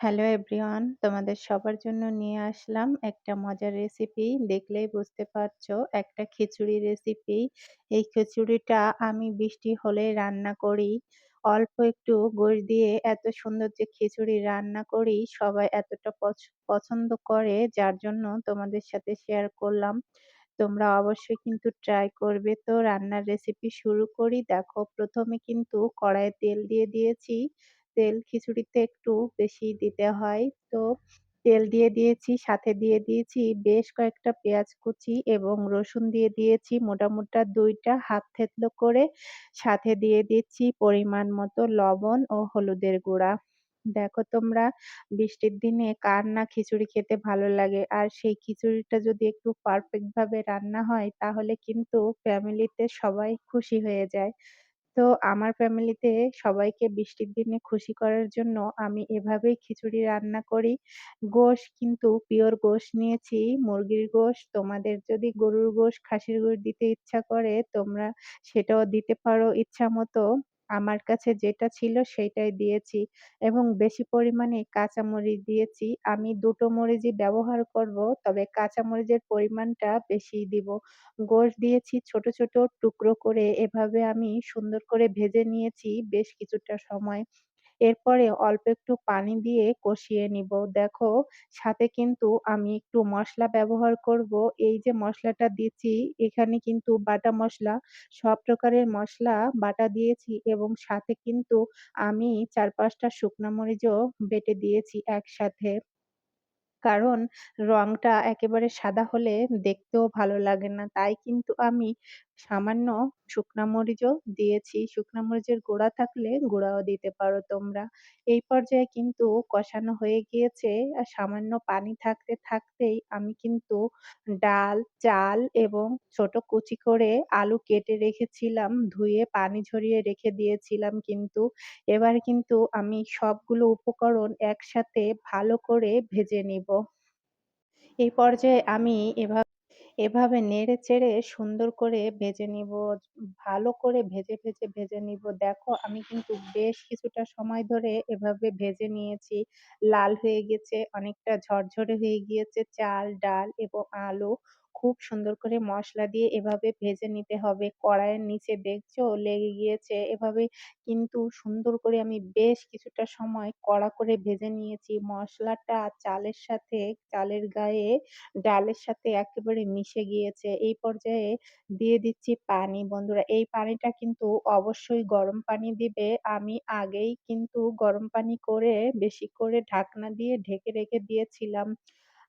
Hello everyone, তোমাদের সবার জন্য নিয়ে আসলাম একটা মজার রেসিপি দেখলেই বুঝতে পারছ, একটা খিচুড়ি রেসিপি এই খিচুড়িটা আমি বৃষ্টি হলে রান্না করি। অল্প একটু গোশ দিয়ে এত সুন্দর যে খিচুড়ি রান্না করি, সবাই এতটা পছন্দ করে, যার জন্য তোমাদের সাথে শেয়ার করলাম। তোমরা অবশ্যই কিন্তু ট্রাই করবে। তো রান্নার রেসিপি শুরু করি। দেখো, প্রথমে কিন্তু কড়াইয়ে তেল দিয়ে দিয়েছি। তেল খিচুড়িতে একটু বেশি দিতে হয়। তো তেল দিয়ে দিয়েছি, সাথে দিয়ে দিয়েছি বেশ কয়েকটা পেঁয়াজ কুচি এবং রসুন দিয়ে দিয়েছি মোটা মোটা দুইটা হাফ থেতলো করে। সাথে দিয়ে দিচ্ছি পরিমাণ মতো লবণ ও হলুদের গুঁড়া। দেখো তোমরা, বৃষ্টির দিনে কার না খিচুড়ি খেতে ভালো লাগে? আর সেই খিচুড়িটা যদি একটু পারফেক্ট ভাবে রান্না হয়, তাহলে কিন্তু ফ্যামিলিতে সবাই খুশি হয়ে যায়। তো আমার ফ্যামিলিতে সবাইকে বৃষ্টির দিনে খুশি করার জন্য আমি এভাবেই খিচুড়ি রান্না করি। গোশ কিন্তু পিওর গোশ নিয়েছি, মুরগির গোশ। তোমাদের যদি গরুর গোশ, খাসির গোশ দিতে ইচ্ছা করে, তোমরা সেটাও দিতে পারো ইচ্ছা মতো আমার কাছে যেটা ছিল সেটাই দিয়েছি এবং বেশি পরিমাণে কাঁচামরিচ দিয়েছি। আমি দুটো মরিচই ব্যবহার করব, তবে কাঁচামরিচের পরিমাণটা বেশি দিব। গোশ দিয়েছি ছোট ছোট টুকরো করে, এভাবে আমি সুন্দর করে ভেজে নিয়েছি বেশ কিছুটা সময়। এরপরে অল্প একটু পানি দিয়ে কষিয়ে নিব। দেখো, সাথে কিন্তু আমি একটু মশলা ব্যবহার করব। এই যে মশলাটা দিচ্ছি, এখানে কিন্তু বাটা মশলা, সব প্রকারের মশলা বাটা দিয়েছি এবং সাথে কিন্তু আমি চার পাঁচটা শুকনো মরিচও বেটে দিয়েছি একসাথে। কারণ রংটা একেবারে সাদা হলে দেখতেও ভালো লাগে না। তাই কিন্তু আমি সামান্য শুকনা মরিচও দিয়েছি। শুকনা মরিচের গুঁড়া থাকলে গুঁড়াও দিতে পারো তোমরা। এই পর্যায়ে কিন্তু কষানো হয়ে গিয়েছে। আর সামান্য পানি থাকতে থাকতেই আমি কিন্তু ডাল, চাল এবং ছোট কুচি করে আলু কেটে রেখেছিলাম। ধুয়ে পানি ঝরিয়ে রেখে দিয়েছিলাম কিন্তু। এবার কিন্তু আমি সবগুলো উপকরণ একসাথে ভালো করে ভেজে নিব। এই পর্যায়ে আমি এভাবে এভাবে নেড়ে চেড়ে সুন্দর করে ভেজে নিব, ভালো করে ভেজে ভেজে ভেজে নিব। দেখো, আমি কিন্তু বেশ কিছুটা সময় ধরে এভাবে ভেজে নিয়েছি। লাল হয়ে গেছে, অনেকটা ঝরঝরে হয়ে গিয়েছে চাল, ডাল এবং আলু। খুব সুন্দর করে মশলা দিয়ে এভাবে ভেজে নিতে হবে। কড়াইয়ের নিচে দেখছ লেগে গিয়েছে। এভাবে কিন্তু সুন্দর করে আমি বেশ কিছুটা সময় কড়া করে ভেজে নিয়েছি। মশলাটা চালের সাথে, চালের গায়ে ডালের সাথে একেবারে মিশে গিয়েছে। এই পর্যায়ে দিয়ে দিচ্ছি পানি। বন্ধুরা, এই পানিটা কিন্তু অবশ্যই গরম পানি দিবে। আমি আগেই কিন্তু গরম পানি করে, বেশি করে ঢাকনা দিয়ে ঢেকে রেখে দিয়েছিলাম।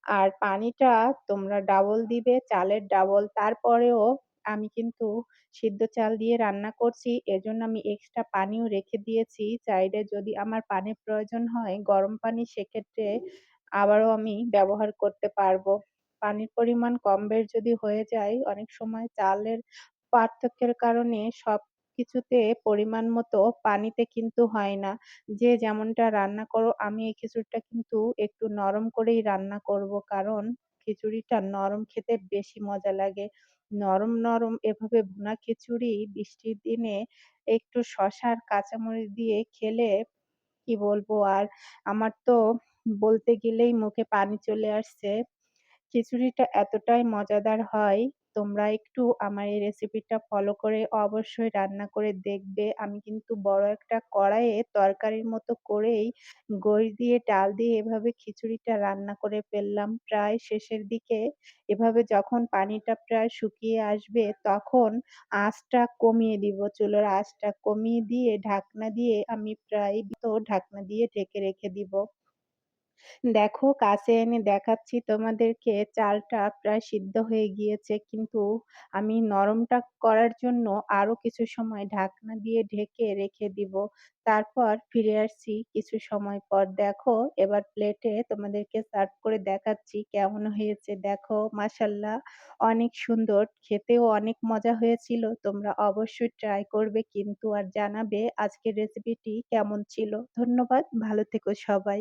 আর পানিটা তোমরা ডাবল দিবে, চালের ডাবল। তারপরেও আমি কিন্তু সিদ্ধ চাল দিয়ে রান্না করছি। এজন্য আমি এক্সট্রা পানিও রেখে দিয়েছি। চাইলে যদি আমার পানির প্রয়োজন হয়, গরম পানি সেক্ষেত্রে আবারও আমি ব্যবহার করতে পারব। পানির পরিমাণ কম বেশ যদি হয়ে যায়, অনেক সময় চালের পার্থক্যের কারণে সব কিছুতে পরিমাণ মতো পানিতে কিন্তু হয় না। যে যেমনটা রান্না করো, আমি এই খিচুড়িটা কিন্তু একটু নরম করেই রান্না করব। কারণ খিচুড়িটা নরম খেতে বেশি মজা লাগে। নরম নরম এভাবে ভুনা খিচুড়ি বৃষ্টির দিনে একটু শসা আর কাঁচামরিচ দিয়ে খেলে কি বলব? আর আমার তো বলতে গেলেই মুখে পানি চলে আসছে। খিচুড়িটা এতটাই মজাদার হয় তোমরা একটু আমার এই রেসিপিটা ফলো করে অবশ্যই রান্না করে দেখবে। আমি কিন্তু বড় একটা কড়াইয়ে তরকারির মতো করেই গোশ দিয়ে, ডাল দিয়ে এভাবে খিচুড়িটা রান্না করে ফেললাম। প্রায় শেষের দিকে এভাবে যখন পানিটা প্রায় শুকিয়ে আসবে তখন আঁচটা কমিয়ে দিব, চুলোর আঁচটা কমিয়ে দিয়ে, ঢাকনা দিয়ে আমি প্রায় তো ঢাকনা দিয়ে ঢেকে রেখে দিব। দেখো কাছে এনে দেখাচ্ছি তোমাদেরকে, চালটা প্রায় সিদ্ধ হয়ে গিয়েছে। কিন্তু আমি নরমটা করার জন্য আরও কিছু সময় ঢাকনা দিয়ে ঢেকে রেখে দিব। তারপর ফিরে আসছি কিছু সময় পর। দেখো, এবার প্লেটে তোমাদেরকে সার্ভ করে দেখাচ্ছি কেমন হয়েছে। দেখো মাসাল্লাহ অনেক সুন্দর। খেতেও অনেক মজা হয়েছিল। তোমরা অবশ্যই ট্রাই করবে কিন্তু আর জানাবে আজকের রেসিপিটি কেমন ছিল। ধন্যবাদ, ভালো থেকো সবাই।